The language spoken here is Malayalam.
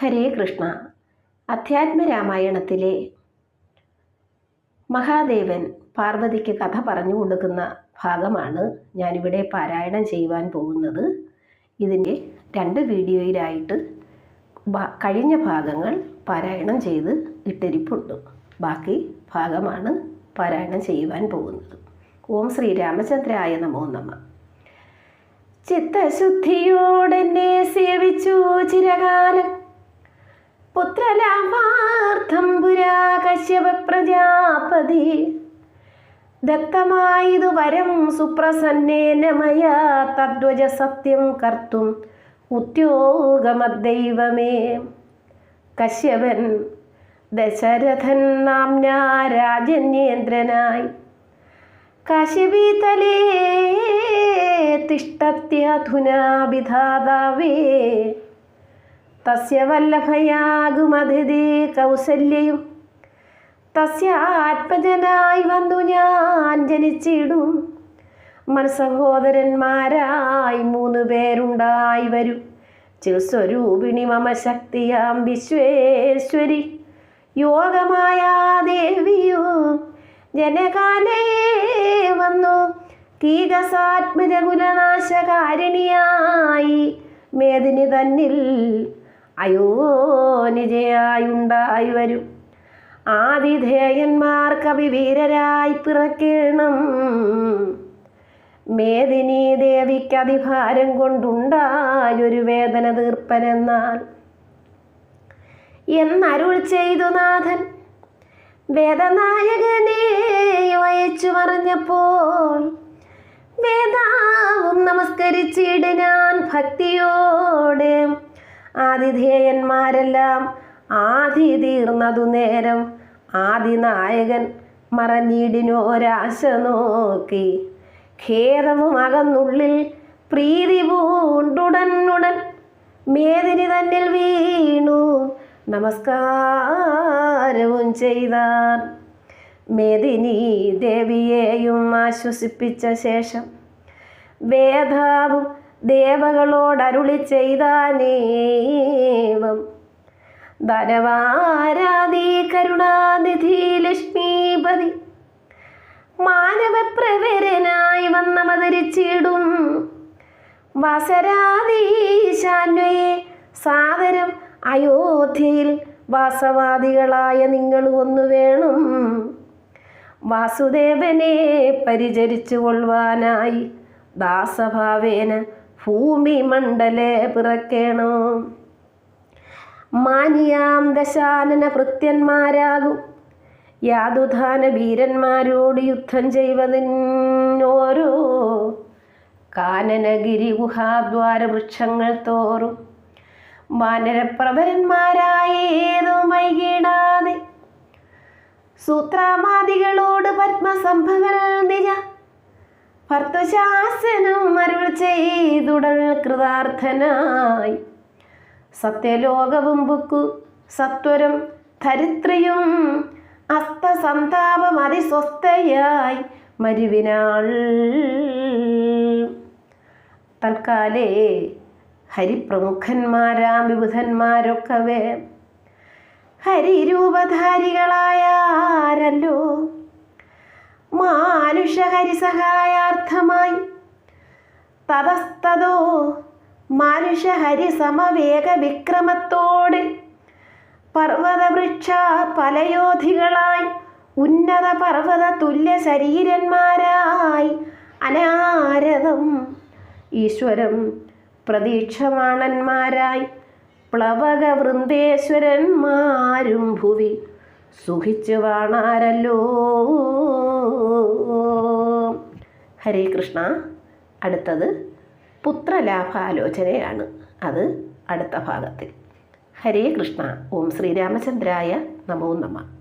ഹരേ കൃഷ്ണ. അധ്യാത്മരാമായണത്തിലെ മഹാദേവൻ പാർവതിക്ക് കഥ പറഞ്ഞു കൊടുക്കുന്ന ഭാഗമാണ് ഞാനിവിടെ പാരായണം ചെയ്യുവാൻ പോകുന്നത്. ഇതിന്റെ രണ്ട് വീഡിയോയിലായിട്ട് കഴിഞ്ഞ ഭാഗങ്ങൾ പാരായണം ചെയ്ത് ഇട്ടിരിപ്പുണ്ട്. ബാക്കി ഭാഗമാണ് പാരായണം ചെയ്യുവാൻ പോകുന്നത്. ഓം ശ്രീരാമചന്ദ്രായ നമോ നമ. ചിത്തശുദ്ധിയോടെന്നെ സേവിച്ചു ചിരകാലം പുത്രലാഭാർത്ഥം പുരാ കശ്യപ പ്രജാപതി ദത്തമായതു വരം സുപ്രസന്നേന മയാ തദ്വജ സത്യം കർത്തും ഉദ്യോഗമദ്ദൈവമേ. കശ്യപൻ ദശരഥൻ നാംന രാജന്യേന്ദ്രനായി. കാശിവീതലേ തിഷ്ടത്യധുനാ വിധാതാവേ തസ്യ വല്ലഭയാകുമതിഥി കൗസല്യയും. തസ്യ ആത്മജനായി വന്നു ഞാൻ ജനിച്ചിടും. മനസഹോദരന്മാരായി മൂന്ന് പേരുണ്ടായി വരും. ചിൽസ്വരൂപിണി മമ ശക്തിയാം വിശ്വേശ്വരി. യോഗമായ ദേവിയോ ജനകാലേ വന്നു. കീകസാത്മജകുലനാശകാരിണിയായി മേദിനി തന്നിൽ അയോനിജയായുണ്ടായി വരും. ആതിഥേയന്മാർ കവിവീരരായി പിറക്കേണം. മേദിനി ദേവിക്ക് അതിഭാരം കൊണ്ടുണ്ടായൊരു വേദന തീർപ്പനെന്നാൽ. എന്നരുൾ ചെയ്തു നാഥൻ വേദനായകനെ വയച്ചു പറഞ്ഞപ്പോൾ വേദാവും നമസ്കരിച്ചിടിനാൻ ഭക്തിയോടെ ആതിഥേയന്മാരെല്ലാം ആദി തീർന്നതു നേരം ആദിനായകൻ മറഞ്ഞിടിനോരാശ നോക്കി. ഖേദവും അകന്നുള്ളിൽ പ്രീതി പൂണ്ടുടനുടൻ മേദിനി തന്നിൽ വീണു. നമസ്കാരവും ചെയ്താർ മേദിനി ദേവിയെയും ആശ്വസിപ്പിച്ച ശേഷം വേദാവും ദേവകളോടരുളി ചെയ്താനേവം ധനവാരാധി കരുണാനിധി ലക്ഷ്മീപതി. മാനവപ്രവരനായി വന്നവതരിച്ചിടും വസരാധീശാന്വയെ സാദരം അയോധ്യയിൽ വാസവാദികളായ നിങ്ങൾ ഒന്നു വേണം. വാസുദേവനെ പരിചരിച്ചു കൊള്ളുവാനായി ദാസഭാവേന ഭൂമി മണ്ഡലെ പിറക്കേണോ. മാനിയാം ദശാനന ഭൃത്യന്മാരാകും. യാതുധാന വീരന്മാരോട് യുദ്ധം ചെയ്വതിനോരോ കാനനഗിരി ഗുഹാദ്വാര വൃക്ഷങ്ങൾ തോറും. വാനരപ്രഭരന്മാരായേതും വൈകിടാതെ. സൂത്രാമാദികളോട് പത്മസംഭവൽ നിജ. ഭർത്തുശാസനം അരുൾ ചെയ്തുടൽ കൃതാർത്ഥനായി. സത്യലോകവും ബുക്കു സത്വരം ധരിത്രിയും അസ്തസന്താപം അതിസ്വസ്ഥയായി മരുവിനാൾ. തൽക്കാലേ ഹരിപ്രമുഖന്മാരാം വിബുധന്മാരൊക്കവേ. ഹരിരൂപധാരികളായാരല്ലോ? മാനുഷഹരിസഹായാർത്ഥമായി. തതസ്തതോ മാനുഷഹരി സമവേഗ വിക്രമത്തോട് പർവതവൃക്ഷ പലയോധികളായി ഉന്നത പർവത തുല്യ ശരീരന്മാരായി അനാരതം ഈശ്വരം പ്രതീക്ഷമാണന്മാരായി പ്ലവക വൃന്ദേശ്വരന്മാരും ഭുവി സുഖിച്ചു വാണാരല്ലോ. ഹരേ കൃഷ്ണ. അടുത്തത് പുത്രലാഭാലോചനയാണ്. അത് അടുത്ത ഭാഗത്തിൽ. ഹരേ കൃഷ്ണ. ഓം ശ്രീരാമചന്ദ്രായ നമോ നമ.